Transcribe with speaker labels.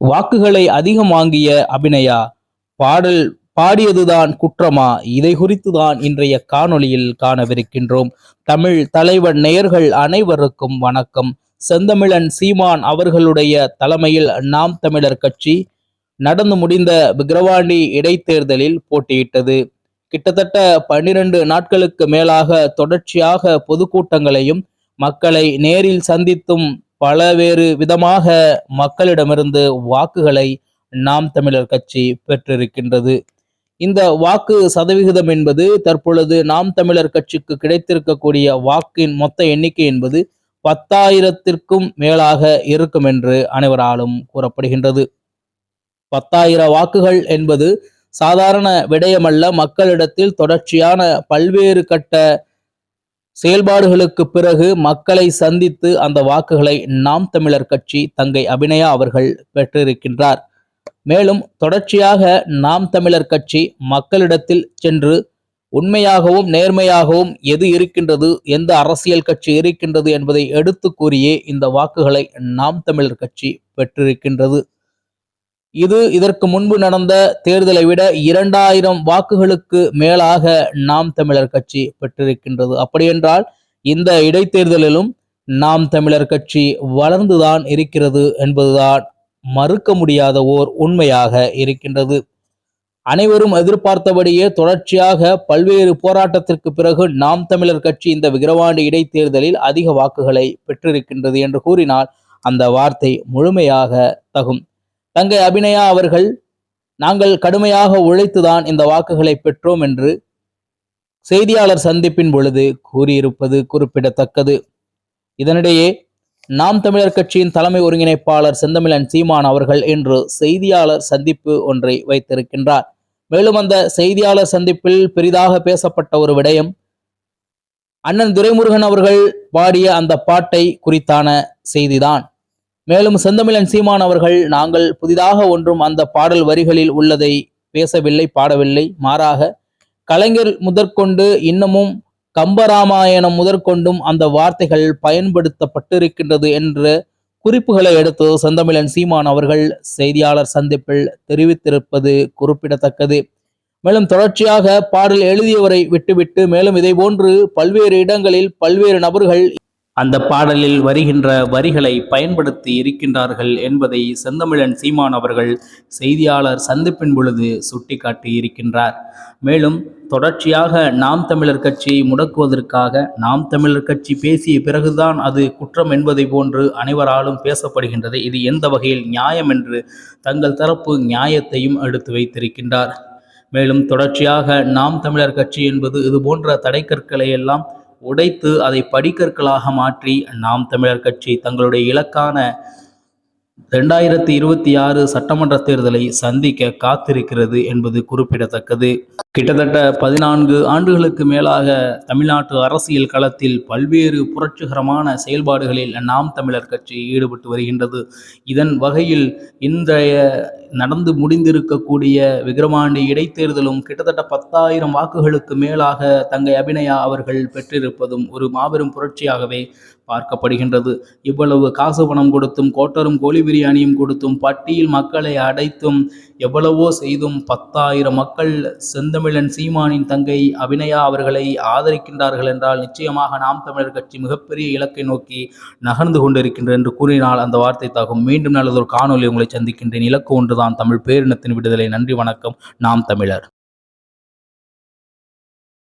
Speaker 1: வாக்குகளை அதிகம் வாங்கிய அபிநயா பாடல் பாடியதுதான் குற்றமா? இதை குறித்துதான் இன்றைய காணொளியில் காணவிருக்கின்றோம். தமிழ் தலைவன் நேயர்கள் அனைவருக்கும் வணக்கம். செந்தமிழன் சீமான் அவர்களுடைய தலைமையில் நாம் தமிழர் கட்சி நடந்து முடிந்த விக்கிரவாண்டி இடைத்தேர்தலில் போட்டியிட்டது. கிட்டத்தட்ட பன்னிரண்டு நாட்களுக்கு மேலாக தொடர்ச்சியாக பொதுக்கூட்டங்களையும் மக்களை நேரில் சந்தித்தும் பலவேறு விதமாக மக்களிடமிருந்து வாக்குகளை நாம் தமிழர் கட்சி பெற்றிருக்கின்றது. இந்த வாக்கு சதவிகிதம் என்பது தற்பொழுது நாம் தமிழர் கட்சிக்கு கிடைத்திருக்கக்கூடிய வாக்கின் மொத்த எண்ணிக்கை என்பது பத்தாயிரத்திற்கும் மேலாக இருக்கும் என்று அனைவராலும் கூறப்படுகின்றது. பத்தாயிரம் வாக்குகள் என்பது சாதாரண விடயமல்ல மக்களிடத்தில் தொடர்ச்சியான பல்வேறு கட்ட செயல்பாடுகளுக்கு பிறகு மக்களை சந்தித்து அந்த வாக்குகளை நாம் தமிழர் கட்சி தங்கை அபிநயா அவர்கள் பெற்றிருக்கின்றார். மேலும் தொடர்ச்சியாக நாம் தமிழர் கட்சி மக்களிடத்தில் சென்று உண்மையாகவும் நேர்மையாகவும் எது இருக்கின்றது எந்த அரசியல் கட்சி இருக்கின்றது என்பதை எடுத்து கூறியே இந்த வாக்குகளை நாம் தமிழர் கட்சி பெற்றிருக்கின்றது. இது இதற்கு முன்பு நடந்த தேர்தலை விட இரண்டாயிரம் வாக்குகளுக்கு மேலாக நாம் தமிழர் கட்சி பெற்றிருக்கின்றது. அப்படியென்றால் இந்த இடைத்தேர்தலிலும் நாம் தமிழர் கட்சி வளர்ந்துதான் இருக்கிறது என்பதுதான் மறுக்க முடியாத ஓர் உண்மையாக இருக்கின்றது. அனைவரும் எதிர்பார்த்தபடியே தொடர்ச்சியாக பல்வேறு போராட்டத்திற்கு பிறகு நாம் தமிழர் கட்சி இந்த விக்கிரவாண்டி இடைத்தேர்தலில் அதிக வாக்குகளை பெற்றிருக்கின்றது என்று கூறினால் அந்த வார்த்தை முழுமையாக தகும். தங்கை அபிநயா அவர்கள் நாங்கள் கடுமையாக உழைத்துதான் இந்த வாக்குகளை பெற்றோம் என்று செய்தியாளர் சந்திப்பின் பொழுது கூறியிருப்பது குறிப்பிடத்தக்கது. இதனிடையே நாம் தமிழர் கட்சியின் தலைமை ஒருங்கிணைப்பாளர் செந்தமிழன் சீமான் அவர்கள் இன்று செய்தியாளர் சந்திப்பு ஒன்றை வைத்திருக்கின்றார். மேலும் அந்த செய்தியாளர் சந்திப்பில் பெரிதாக பேசப்பட்ட ஒரு விடயம் அண்ணன் துரைமுருகன் அவர்கள் பாடிய அந்த பாட்டை குறித்தான செய்திதான். மேலும் செந்தமிழன் சீமான் அவர்கள் நாங்கள் புதிதாக ஒன்றும் அந்த பாடல் வரிகளில் உள்ளதை பேசவில்லை பாடவில்லை. மாறாக கலைஞர் முதற்கொண்டு இன்னமும் கம்பராமாயணம் முதற்கொண்டும் அந்த வார்த்தைகள் பயன்படுத்தப்பட்டிருக்கின்றது என்று குறிப்புகளை எடுத்து செந்தமிழன் சீமான் அவர்கள் செய்தியாளர் சந்திப்பில் தெரிவித்திருப்பது குறிப்பிடத்தக்கது. மேலும் தொடர்ச்சியாக பாடல் எழுதியவரை விட்டுவிட்டு மேலும் இதை போன்று பல்வேறு இடங்களில் பல்வேறு நபர்கள் அந்த பாடலில் வருகின்ற வரிகளை பயன்படுத்தி இருக்கின்றார்கள் என்பதை செந்தமிழன் சீமான் அவர்கள் செய்தியாளர் சந்திப்பின் பொழுது சுட்டிக்காட்டி இருக்கின்றார். மேலும் தொடர்ச்சியாக நாம் தமிழர் கட்சியை முடக்குவதற்காக நாம் தமிழர் கட்சி பேசிய பிறகுதான் அது குற்றம் என்பதை போன்று அனைவராலும் பேசப்படுகின்றது. இது எந்த வகையில் நியாயம் என்று தங்கள் தரப்பு நியாயத்தையும் எடுத்து வைத்திருக்கின்றார். மேலும் தொடர்ச்சியாக நாம் தமிழர் கட்சி என்பது இது போன்ற தடைக்கற்களை எல்லாம் உடைத்து அதை படிக்கற்களாக மாற்றி நாம் தமிழர் கட்சி தங்களுடைய இலக்கான ரெண்டாயிரத்தி இருபத்தி ஆறு சட்டமன்ற தேர்தலை சந்திக்க காத்திருக்கிறது என்பது குறிப்பிடத்தக்கது. கிட்டத்தட்ட பதினான்கு ஆண்டுகளுக்கு மேலாக தமிழ்நாட்டு அரசியல் களத்தில் பல்வேறு புரட்சிகரமான செயல்பாடுகளில் நாம் தமிழர் கட்சி ஈடுபட்டு வருகின்றது. இதன் வகையில் இன்றைய நடந்து முடிந்திருக்கக்கூடிய விக்கிரமாண்டி இடைத்தேர்தலும் கிட்டத்தட்ட பத்தாயிரம் வாக்குகளுக்கு மேலாக தங்கை அபிநயா அவர்கள் பெற்றிருப்பதும் ஒரு மாபெரும் புரட்சியாகவே பார்க்கப்படுகின்றது. இவ்வளவு காசு பணம் கொடுத்தும் கோட்டரும் கோழி பிரியாணியும் கொடுத்தும் பட்டியில் மக்களை அடைத்தும் எவ்வளவோ செய்தும் பத்தாயிரம் மக்கள் தமிழன் சீமானின் தங்கை அபிநயா அவர்களை ஆதரிக்கின்றார்கள் என்றால் நிச்சயமாக நாம் தமிழர் கட்சி மிகப்பெரிய இலக்கை நோக்கி நகர்ந்து கொண்டிருக்கின்ற என்று கூறினால் அந்த வார்த்தை தாகும். மீண்டும் நல்லதொரு காணொலி உங்களை சந்திக்கின்றேன். இலக்கு ஒன்றுதான். தமிழ் பேரினத்தின் விடுதலை. நன்றி வணக்கம். நாம் தமிழர்.